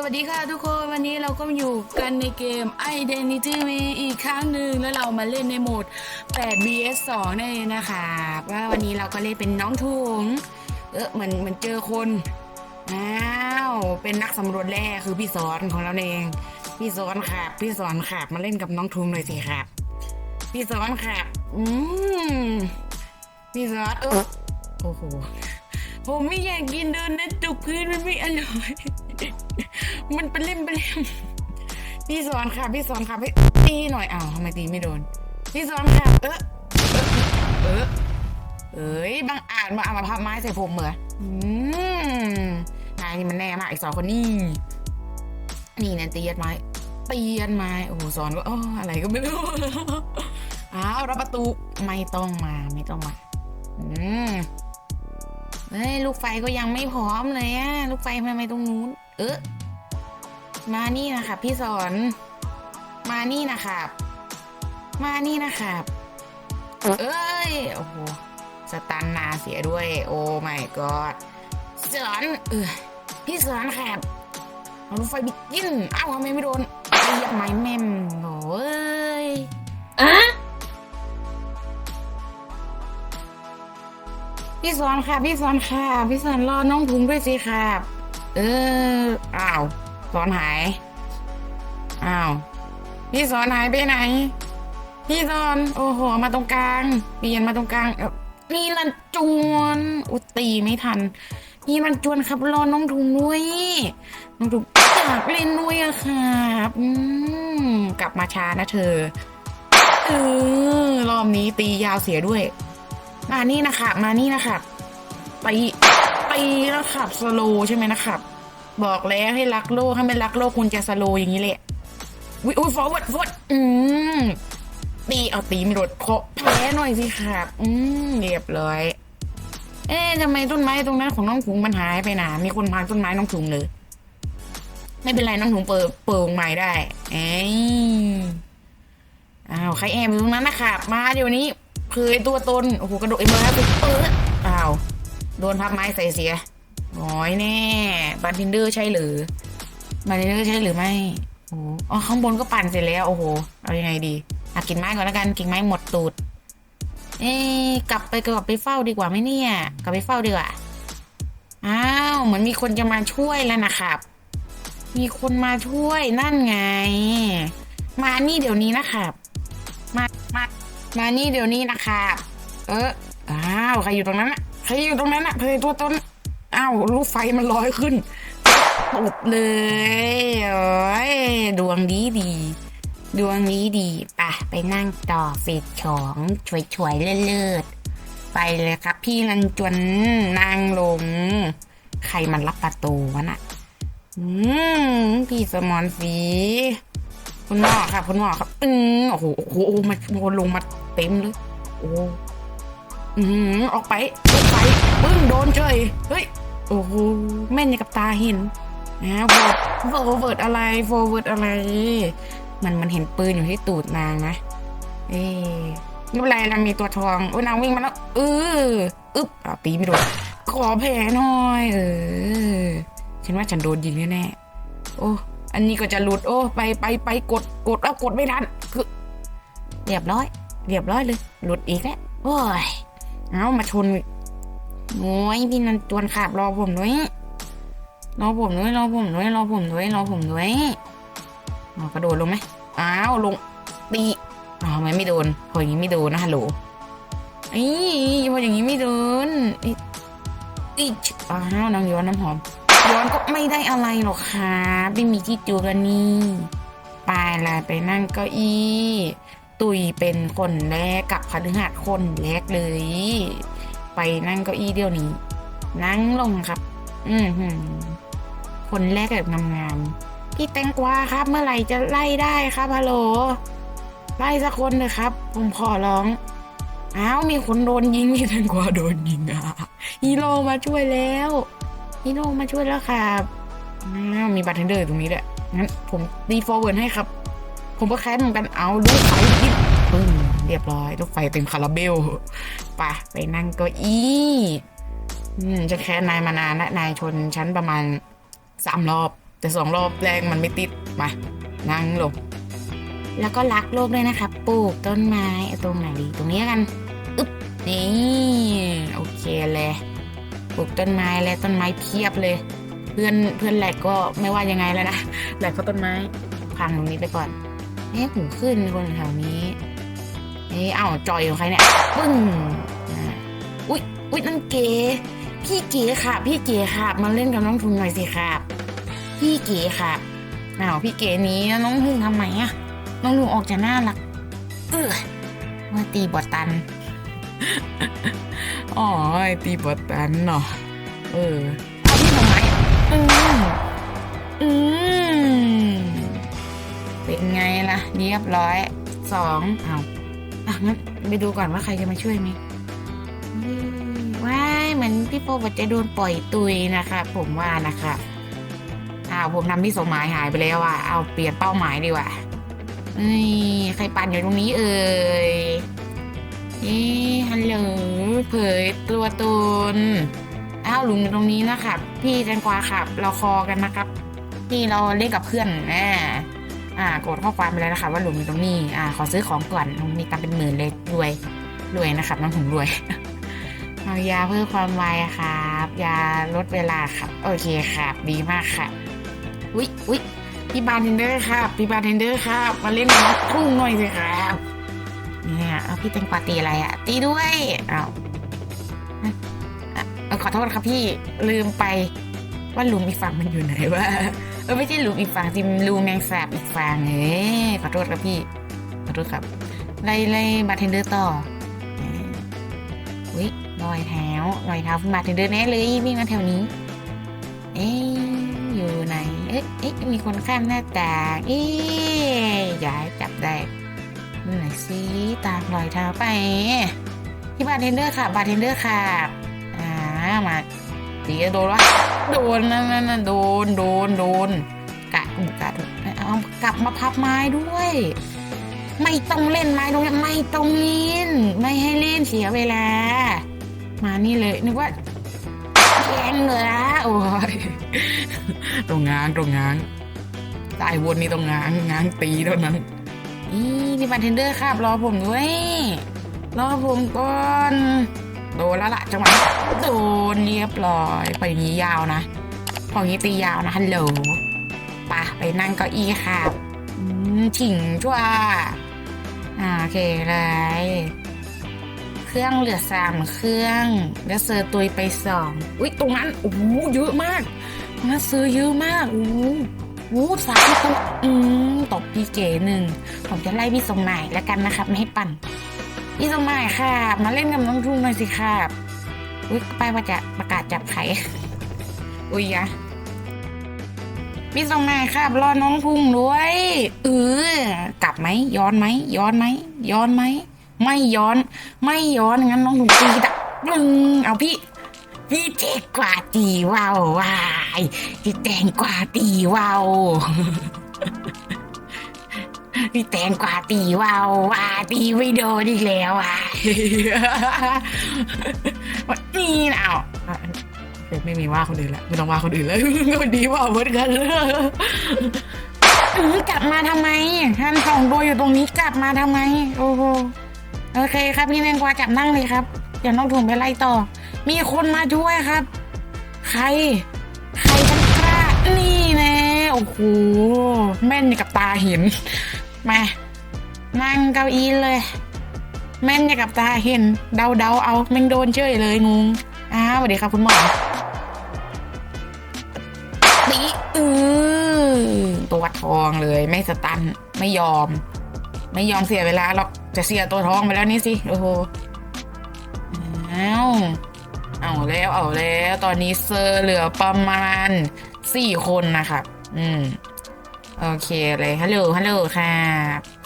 สวัสดีค่ะทุกคนวันนี้เราก็อยู่กันในเกม Identity V อีกครั้งหนึ่งแล้วเรามาเล่นในโหมด 8 vs 2นั่นะคะว่าวันนี้เราก็เล่นเป็นน้องถุงเออเหมือนเหมือนเจอคนอ้าวเป็นนักสำรวจแร่คือพี่สอนของเราเอง พี่สอนค่ะพี่สอนค่ะมาเล่นกับน้องทุงหน่อยสิครับ พี่สอนค่ะอืมพี่สอนเออโอ้โห ผมไม่อยากกินเดินนะจุกพื้นมันไม่อร่อย มันเป็นเล่มเป็นเล่มพี่สอนค่ะ พี่สอนค่ะพี่ตีหน่อยอ้าวทำไมตีไม่โดน พี่สอนค่ะ เออเออเอ้ยบางอาจมาเอามาพับไม้ใส่ผมเหรออืมนายนี่มันแน่มากอีกสองคนนี่ นี่เนี่ยตียัดไม้ตียัดไม้โอ้โหสอนก็อ๋ออะไรก็ไม่รู้อ้าวรับประตูไม่ต้องมาไม่ต้องมา อืม เฮ้ยลูกไฟก็ยังไม่พร้อมเลยอะลูกไฟทำไมตรงนู้น เออมานี่นะครับ พี่สอน มานี่นะครับ มานี่นะครับ เอ้ยโอ้โหสตันนาเสียด้วย โอ้ my god สอนเออพี่สอนครับเอาลูกไฟบิกกินเอ้าทำไมไม่โดนเรียกไม้แม่มโอ้ย พี่สอนค่ะ พี่สอนค่ะ พี่สอนรอน้องถุงด้วยสิครับเอออ้าวสอนหายอ้าวพี่สอนหายไปไหน พี่สอนโอ้โห มาตรงกลางเปลี่ยนมาตรงกลางเอ้านี่ลันจวนอุตีไม่ทันนี่ลันจวนครับรอน้องถุงด้วยน้องถุงอยากเล่นด้วยอะครับอืมกลับมาช้านะเธอเออรอบนี้ตียาวเสียด้วย มานี่นะครับมานี่นะครับตีตีแล้วขับสโลใช่ไหมนะครับ บอกแล้วให้รักโลกถ้ไม่รักโลกคุณจะสโลอย่างนี้แหละวิอุ้ยฟอร์เวิร์ดฟอร์ดอืมตีเอาตีไม่โดดเคาะแพ้หน่อยสิครับอืมเรียบร้อย เอ๊ะทำไมต้นไม้ตรงนั้นของน้องถุงมันหายไปหนามีคนพังต้นไม้น้องถุงเลย ไม่เป็นไรน้องถุงเปิดเปิดใหม่ได้ เอ้ยอ้าวใครแอบอยู่ตรงนั้นนะครับมาเดี๋ยวนี้ เผยตัวตนโอ้โหกระโดดเอ็มร้อยไปเปิดอ้าวโดนพับไม้ใส่เสียน้อยแน่บัตทินเดอร์ใช่หรือบัตทินเดอร์ใช่หรือไม่โอ้หอ๋อข้างบนก็ปั่นเสร็จแล้วโอ้โหเอายังไงดีอะกิ่งไม้ก่อนแล้วกันกิ่งไม้หมดตูดเอ๊ะกลับไปกลับไปเฝ้าดีกว่าไหมเนี่ยกลับไปเฝ้าดีกว่าอ้าวเหมือนมีคนจะมาช่วยแล้วนะครับ มีคนมาช่วยนั่นไง มานี่เดี๋ยวนี้นะครับ มานี่เดี๋ยวนี้นะครับ เออ อ้าว ใครอยู่ตรงนั้นอะใครอยู่ตรงนั้นอะเพยตัวต้น อ้าว ลูกไฟมันลอยขึ้นตบเลยโอ้ยดวงดีดี ดวงนี้ดีไปไปนั่งต่อฟีดของช่วยๆเลิศๆไปเลยครับ พี่นันจวนนั่งลง ใครมันรับประตูวะน่ะ อืม พี่สมอนสี คุณหมอครับคุณหมอครับอืมโอ้โหโอ้โหโอ้โหมาโดนลงมาเต็มเลยโอ้อืมออกไปออกไปปึ้งโดนเฉยเฮ้ยโอ้โหแม่นอย่างกับตาเห็นนะโฟโฟเวิร์ดอะไรโฟเวิร์ดอะไร มันมันเห็นปืนอยู่ที่ตูดนางนะ เอ๊ะไม่เป็นไรนางมีตัวทองโอ้นางวิ่งมาแล้วเอออึ๊บอะตีไม่โดนขอแผลหน่อย เออฉันว่าฉันโดนยิงแน่ๆโอ้ อันนี้ก็จะหลุดโอ้ไปไปไปกดกดแล้วกดไม่ทันคือเรียบร้อย เรียบร้อยเลย หลุดอีกแล้วโอ้ยเอามาชนโอ้ยพี่นันจวนขาบรอผมด้วยรอผมด้วยรอผมด้วยรอผมด้วยรอผมด้วยเอกระโดดลงไหมอ้าวลงตีอ้าวทำไมไม่โดนพออย่างนี้ไม่โดนนะฮัลโหลอีพออย่างนี้ไม่โดนอีอีอ้าวน้องย้อนน้ำหอม ย้อนก็ไม่ได้อะไรหรอกค่ะไม่มีที่จูกันนี่ไปละไปนั่งเก้าอี้ ตุยเป็นคนแรกกับพฤหัสคนแรกเลย ไปนั่งเก้าอี้เดียวนี้ นั่งลงครับอืมหืมคนแรกแบบงามๆพี่แตงกวาครับ เมื่อไหร่จะไล่ได้ครับฮัลโหลไล่สักคนเลยครับ ผมขอร้องอ้าวมีคนโดนยิงพี่แตงกวาโดนยิงอะฮีโร่มาช่วยแล้ว ฮีโร่มาช่วยแล้วครับมีบัตรเทนเดอร์ตรงนี้แหละงั้นผมดีฟอร์เวิร์ดให้ครับ ผมก็แค้นเหมือนกันเอาลูกไฟยิบปึ้งเรียบร้อยลูกไฟเต็มคาราเบลไปไปนั่งเก้าอี้อืมจะแค้นนายมานานและนายชนชั้นประมาณสามรอบ แต่สองรอบแรกมันไม่ติดมานั่งลงแล้วก็รักโลกด้วยนะครับปลูกต้นไม้ตรงไหนดีตรงนี้กันอึ๊บนี่โอเคเลย ลูกต้นไม้แล้วต้นไม้เพียบเลย เพื่อนเพื่อนแหลกก็ไม่ว่ายังไงแล้วนะแหลกก็ต้นไม้พังตรงนี้ไปก่อนเอ๊ะหูขึ้นคนแถวนี้เอ๊ะเอ้าจอยของใครเนี่ยปึ้งอ่าอุ๊ยอุ๊ยนั่นเก๋พี่เก๋ค่ะ พี่เก๋ค่ะมาเล่นกับน้องทุนหน่อยสิครับพี่เก๋ค่ะอ้าวพี่เก๋นี้น้องทุนทำไมอะน้องลุงออกจะน่ารัก เออมาตีบอตัน อ๋อไอ้ตีบอตันเนาะเออเอาพี่ทำไมอืมอืมเป็นไงล่ะเรียบร้อยสองเอาอะงั้นไปดูก่อนว่าใครจะมาช่วยไหมอืมว้ายเหมือนพี่โปบอกจะโดนปล่อยตุยนะคะ ผมว่านะคะอ้าวผมทำพี่สมหมายหายไปแล้วอะเอาเปลี่ยนเป้าหมายดีกว่าเอ้ยใครปั่นอยู่ตรงนี้เอ่ย เอ๊ะฮัลโหลเผยตัวตนอ้าวลุงอยู่ตรงนี้นะครับ พี่แตงกวาครับ เราคอกันนะครับที่เราเล่นกับเพื่อนอ่าอ่ากดข้อความไปแล้วนะคะว่าลุงอยู่ตรงนี้อ่าขอซื้อของก่อนลุงมีตังเป็นหมื่นเลยรวยรวยนะครับน้องผมรวยเอายาเพิ่มความไวครับ ยาลดเวลาครับ โอเคครับ ดีมากครับอุ๊ยอุ๊ยพี่บาร์เทนเดอร์ครับพี่บาร์เทนเดอร์ครับ มาเล่นกับทุ่งหน่อยสิครับ เอาพี่แตงกวาตีอะไรอะตีด้วยเอาเออขอโทษครับพี่ลืมไปว่าลุมอีกฝั่งมันอยู่ไหนวะเออไม่ใช่ลุมอีกฝั่งสิมลุมแมงสาบอีกฝั่งเอ้ขอโทษครับพี่ขอโทษครับไล่ไล่บาร์เทนเดอร์ต่ออุ้ยรอยเท้ารอยเท้าบาร์เทนเดอร์แน่เลยวิ่งมาแถวนี้ เอ๊อยู่ไหนเอ๊ะเอ๊ะมีคนข้ามหน้าต่างเอ๊ะอย่าให้จับได้ ดูหน่อยสิตามรอยเท้าไป ที่บาร์เทนเดอร์ค่ะ บาร์เทนเดอร์ค่ะ อ่า มาตีโดนวะโดนนั่นนั่นโดนโดนโดนกะถูกกะถูกเอากลับมาพับไม้ด้วย ไม่ต้องเล่นไม้ตรงนี้ไม่ต้องเล่น ไม่ให้เล่นเสียเวลา มานี่เลยนึกว่าแย่งเหรอโอ้ยตรงงางตรงงางตายวนนี่ตรงงางงางตีเท่านั้น อีพี่บาร์เทนเดอร์ครับรอผมด้วยรอผมก่อนโดนแล้วละจังหวะโดนเรียบร้อยไปอย่างนี้ยาวนะพออย่างนี้ตียาวนะฮัลโหลปะไปนั่งเก้าอี้ครับถิงชั่วอ่าโอเคเลยเครื่องเหลือสามเครื่อง แล้วเซอร์ตุยไปสองอุ้ยตรงนั้นโอ้โหเยอะมากตรงนั้นเซอร์เยอะมากโอ้ โหโอ้สามตัวอืมตบพี่เก๋หนึ่ง ผมจะไล่พี่สมหมายแล้วกันนะครับ ไม่ให้ปั่น พี่สมหมายค่ะ มาเล่นกับน้องทุ่งหน่อยสิครับอุ้ยไปว่าจะประกาศจับไข่อุ้ยยะพี่สมหมายครับรอน้องทุ่งด้วยเออกลับไหมย้อนไหมย้อนไหมย้อนไหมไม่ย้อน ไม่ย้อนงั้นน้องทุ่งตีตะปึ้งเอาพี่ พี่เจ๊กว่าตีว่าววายพี่แตงกว่าตีว่าวพี่แตงกว่าตีว่าวว่าตีไม่โดนอีกแล้วอะนี่นะเอาเดี๋ยวไม่มีว่าคนอื่นละไม่ต้องว่าคนอื่นแล้วคนดีว่าเหมือนกันอื้อกลับมาทำไมท่านสองตัวอยู่ตรงนี้กลับมาทำไม โอ้โหโอเคครับพี่แตงกวาจับนั่งเลยครับเดี๋ยวน้องถุงไปไล่ต่อ มีคนมาช่วยครับ ใคร ใครกันกล้า นี่แน่โอ้โห แม่นอย่างกับตาเห็น มา นั่งเก้าอี้เลย แม่นอย่างกับตาเห็น เดาเดาเอาแม่งโดนเฉยเลยงง อ้าวสวัสดีครับคุณหมอตีอือตัวทองเลย ไม่สตัน ไม่ยอม ไม่ยอมเสียเวลาหรอก จะเสียตัวทองไปแล้วนี่สิ โอ้โห อ้าว เอาแล้วเอาแล้วตอนนี้เซอร์เหลือประมาณสี่คนนะครับอืม โอเคเลยฮัลโหลฮัลโหลค่ะ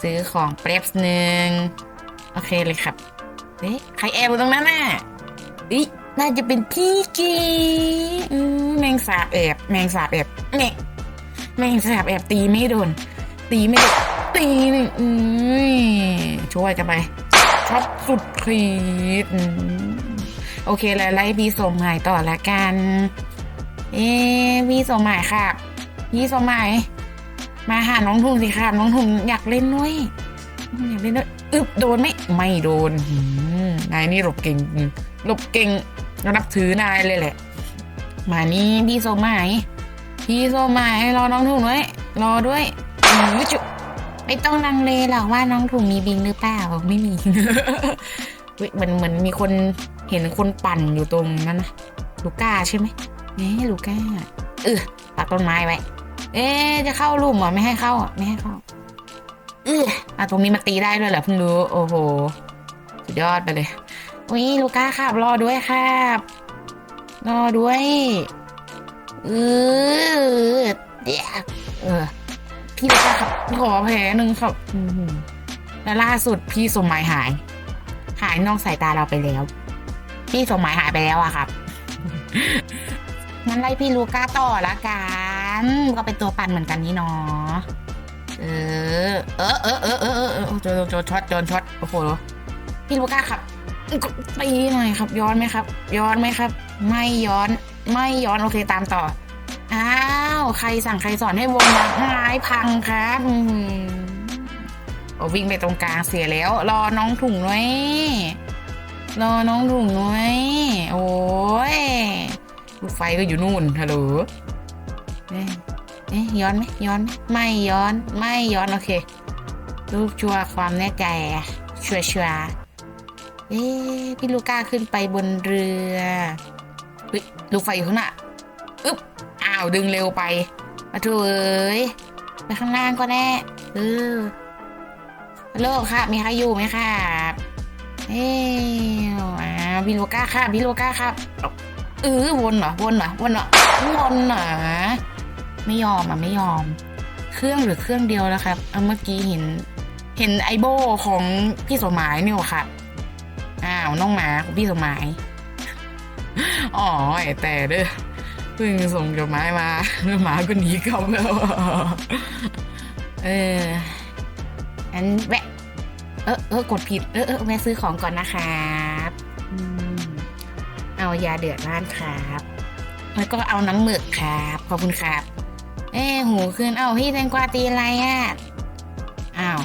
ซื้อของแป๊บหนึ่งโอเคเลยครับเอ๊ะใครแอบอยู่ตรงนั้นน่ะอิน่าจะเป็นพี่กีอืมแมงสาบแอบแมงสาบแอบแมงแมงสาบแอบตีไม่โดน ตีไม่โดนตีนึ่อืมช่วยกันไปช็อตสุดขีดอืม โอเคแล้วไล่พี่สมหมายต่อละกัน เอ๊ะพี่สมหมายค่ะพี่สมัยมาหาน้องถุงสิค่ะน้องถุงอยากเล่นด้วยอยากเล่นด้วยอึบโดนไหมไม่โดนนายนี่หลบเก่งหลบเก่งนับถือนายเลยแหละ มานี่พี่สมัยพี่สมัยรอน้องถุงด้วยรอด้วยอือจุไม่ต้องลังเลหรอกว่าน้องถุงมีบิงหรือเปล่าไม่มีเฮ้ยเหมือนเหมือนมีคน เห็นคนปั่นอยู่ตรงนั้นนะลูก้าใช่ไหมเอ๊ลูก้าเออปักต้นไม้ไว้ เอ๊จะเข้ารูมเหรอไม่ให้เข้าอะไม่ให้เข้าเอออะตรงนี้มาตีได้ด้วยเหรอเพิ่งรู้โอ้โหสุดยอดไปเลยอุ้ยลูก้าครับรอด้วยครับรอด้วยเออเดี๋ยวเออพี่ลูก้าครับขอแผลหนึ่งครับแล้วล่าสุดพี่สมหมายหาย หายนอกสายตาเราไปแล้ว พี่สมหมายหายไปแล้วอะครับ งั้นไล่พี่ลูก้าต่อละกัน ก็เป็นตัวปั่นเหมือนกันนี่เนาะเออเออ เออเออเออเออเออโจนโจนช็อตโจนช็อตโอ้โหพี่ลูก้าครับตีหน่อยครับ ย้อนไหมครับ ย้อนไหมครับ ไม่ย้อน ไม่ย้อนโอเคตามต่อ อ้าว ใครสั่งใครสอนให้วงไม้พังครับวิ่งไปตรงกลางเสียแล้ว รอน้องถุงน้อย รอน้องถุงน้อย โอ้ยลูกไฟก็อยู่นู่นฮัลโหลเอ๊ะเอ๊ะย้อนไหมย้อนไหมไม่ย้อน ไม่ย้อน โอเค รูปชัวร์ความแน่ใจชัวร์ชัวร์เอ๊ะพี่ลูก้าขึ้นไปบนเรือเฮ้ยลูกไฟอยู่ข้างหน้าอึ๊บอ้าวดึงเร็วไปมาถูเอ้ยไปข้างล่างก็แน่เออโลกค่ะมีใครอยู่ไหมครับ เอ้ยอ้าวพี่โลก้าค่ะพี่โลก้าครับเออวนเหรอวนเหรอวนเหรอวนเหรอไม่ยอมอะไม่ยอม เครื่องหรือเครื่องเดียวแล้วครับเอาเมื่อกี้เห็น เห็นไอโบของพี่สมหมายนี่หว่าครับอ้าวน้องหมาของพี่สมหมายอ๋อไอ้แต่เด้อเพิ่งส่งจดหมายมาแล้วหมาก็หนีกลับแล้วเอออันแวะ เออเออกดผิด เออเออแวะซื้อของก่อนนะครับอเอายาเดือดร้านครับ แล้วก็เอาน้ำหมึกครับ ขอบคุณครับ เอ้หูขึ้น เอ้าพี่แตงกวาตีอะไรอะ อ้าว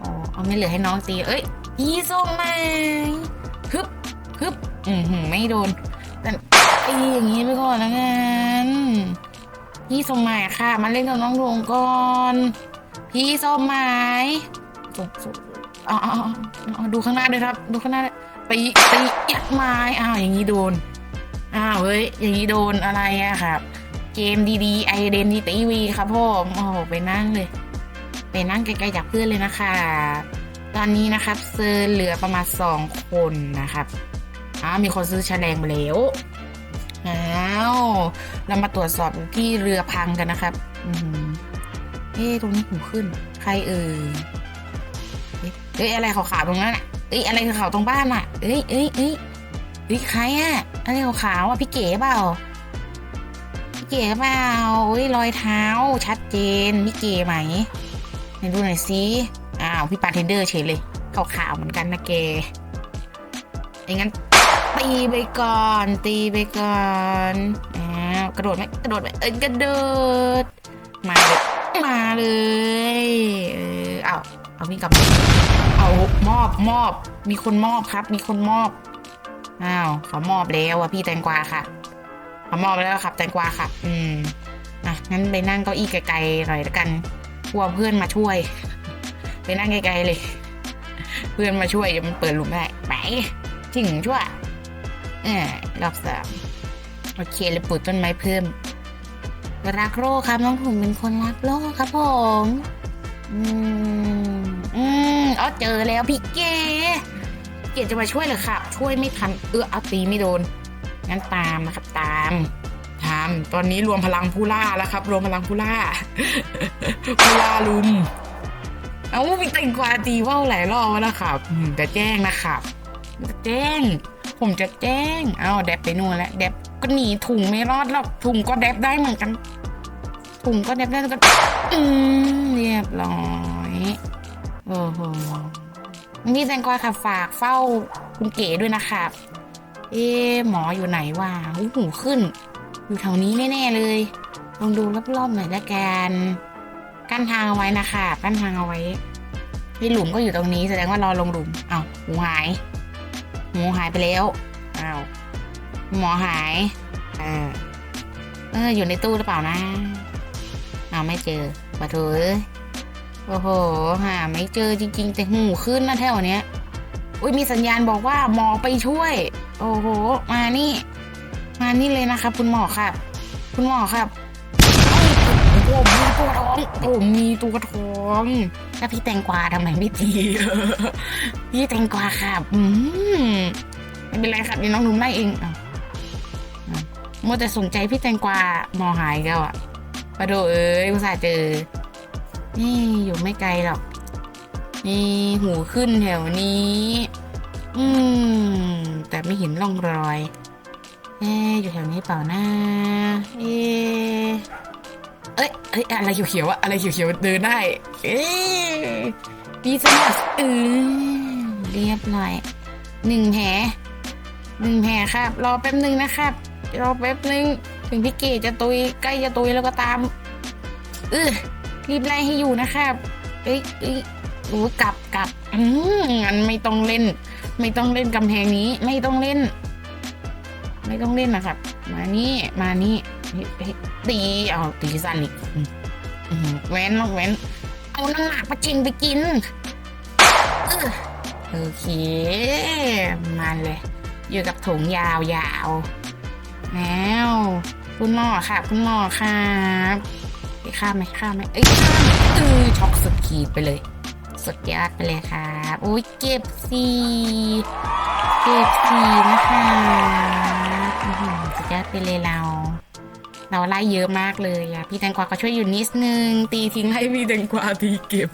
อ๋อเอาไม่เหลือให้น้องตี เอ้ยพี่ส้มมาฮึบฮึบอืมหืมไม่โดน แต่ตีอย่างนี้ไปก่อนแล้วกันพี่สมหมายค่ะ มาเล่นกับน้องดวงก่อน พี่สมหมาย อ๋ออ๋ออ๋อดูข้างหน้าด้วยครับ ดูข้างหน้าด้วยตีตียัดไม้อ้าวอย่างนี้โดนอ้าวเฮ้ยอย่างนี้โดนอะไรอะครับ เกมดีๆไอเดนทีวีครับผมโอ้โหไปนั่งเลย ไปนั่งไกลๆจากเพื่อนเลยนะคะตอนนี้นะครับเซอร์เหลือประมาณสองคนนะครับอ้าวมีคนซื้อแฉลงมาแล้วอ้าวเรามาตรวจสอบที่เรือพังกันนะครับ อืมเอ๊ตรงนี้หูขึ้น ใครเอ่ย เอ้ยอะไรขาวๆตรงนั้นอะเอ้ยอะไรขาวๆตรงบ้านอะเอ้ยเอ้ยเอ้ยเอ้ยใครอะอะไรขาวๆอะพี่เก๋เปล่าพี่เก๋เปล่าเอ้ยรอยเท้าชัดเจนพี่เก๋ไหมไหนดูหน่อยสิอ้าวพี่ปาเทนเดอร์เฉยเลยขาวๆเหมือนกันนะเกอย่างนั้นตีไปก่อน ตีไปก่อนอ้าวกระโดดไหมกระโดดไหมเอ้ยกระโดดมาเลยมาเลย เออเอาเอาวิ่งกลับมา เอามอบมอบ มีคนมอบครับ มีคนมอบอ้าวเขามอบแล้วอะพี่แตงกวาค่ะเขามอบแล้วครับ แตงกวาค่ะ อืมอะงั้นไปนั่งเก้าอี้ไกลๆหน่อยล้วกันกลัวเพื่อนมาช่วย ไปนั่งไกลๆเลย เพื่อนมาช่วยเดี๋ยวมันเปิดหลุมได้ไปถึงช่วเออรอบสามโอเคเลยปลูกต้นไม้เพิ่มรักโลกครับน้องผมเป็นคนรักโลกครับผม อืม อืมอ๋อเจอแล้วพี่เก๋เก๋จะมาช่วยเหรอครับช่วยไม่ทันเออเอาตีไม่โดน งั้นตามนะครับตามตามตอนนี้รวมพลังผู้ล่าแล้วครับ รวมพลังผู้ล่าผู้ล่าลุมเอามีแตงกวาตีว่าวหลายรอบแล้วนะครับจะแจ้งนะครับจะแจ้ง ผมจะแจ้งเอาแดบไปนู่นแล้วแดบก็หนีถุงไม่รอดหรอกถุงก็แดบได้เหมือนกันถุงก็แดบได้ก็อืมเรียบร้อย โอ้โหนี่แตงกวาค่ะฝากเฝ้าคุณเก๋ด้วยนะครับ เอ๊ะหมออยู่ไหนวะหูหูขึ้น อยู่แถวนี้แน่ๆเลย ลองดูรอบๆหน่อยละกันกั้นทางเอาไว้นะคะกั้นทางเอาไว้พี่หลุมก็อยู่ตรงนี้แสดงว่ารอลงหลุมเอ้าหูหายหูหายไปแล้วอ้าวหมอหายเออเอออยู่ในตู้หรือเปล่านะเอาไม่เจอปะเถอะ โอ้โห หาไม่เจอจริง ๆ แต่หูขึ้นนะแถวเนี้ย อุ้ยมีสัญญาณบอกว่าหมอไปช่วย โอ้โห มานี่ มานี่เลยนะครับ คุณหมอครับ คุณหมอครับผมมีตัวท้องผมมีตัวท้องแล้วพี่แตงกวาทำไมไม่ตีพี่แตงกวาครับอืมไม่เป็นไรครับเดี๋ยวน้องหนุ่มไล่เองมัวแต่สนใจพี่แตงกวาหมอหายแล้วอะปะโดเอ้ยอุตส่าเจอ นี่อยู่ไม่ไกลหรอก นี่หูขึ้นแถวนี้ อืม แต่ไม่เห็นร่องรอยเอ๊อยู่แถวนี้เปล่านะเอ๊เอ้ยเอ้ยอะไรเขียวๆอะอะไรเขียวๆเดินได้ เอ๊ดีสนัสเออเรียบร้อยหนึ่งแผลหนึ่งแผลครับ รอแป๊บหนึ่งนะครับ รอแป๊บหนึ่งถึงพี่เกดจะตุยใกล้จะตุยแล้วก็ตามเออ รีบไล่ให้อยู่นะครับเอ้ยเอ้ยโอ้กลับกลับอืมงั้นไม่ต้องเล่น ไม่ต้องเล่นกำแพงนี้ ไม่ต้องเล่น ไม่ต้องเล่นนะครับ มานี่มานี่ตีเอาตีสั้นอีกอืมอืมแว้นลอกแว้น เอาน้ำหนักมาจริงไปกินออโอเค มาเลย อยู่กับถุงยาวยาวแล้วคุณหมอค่ะ คุณหมอครับ ข้ามไหมข้ามไหมเอ้ยข้ามเออช็อกสุดขีดไปเลย สุดยอดไปเลยครับโอ้ยเก็บสีเก็บสีนะคะสุดยอดไปเลยเรา เราไล่เยอะมากเลยอะพี่แตงกวาก็ช่วยอยู่นิดนึง ตีทิ้งให้พี่แตงกวาตีเก็บ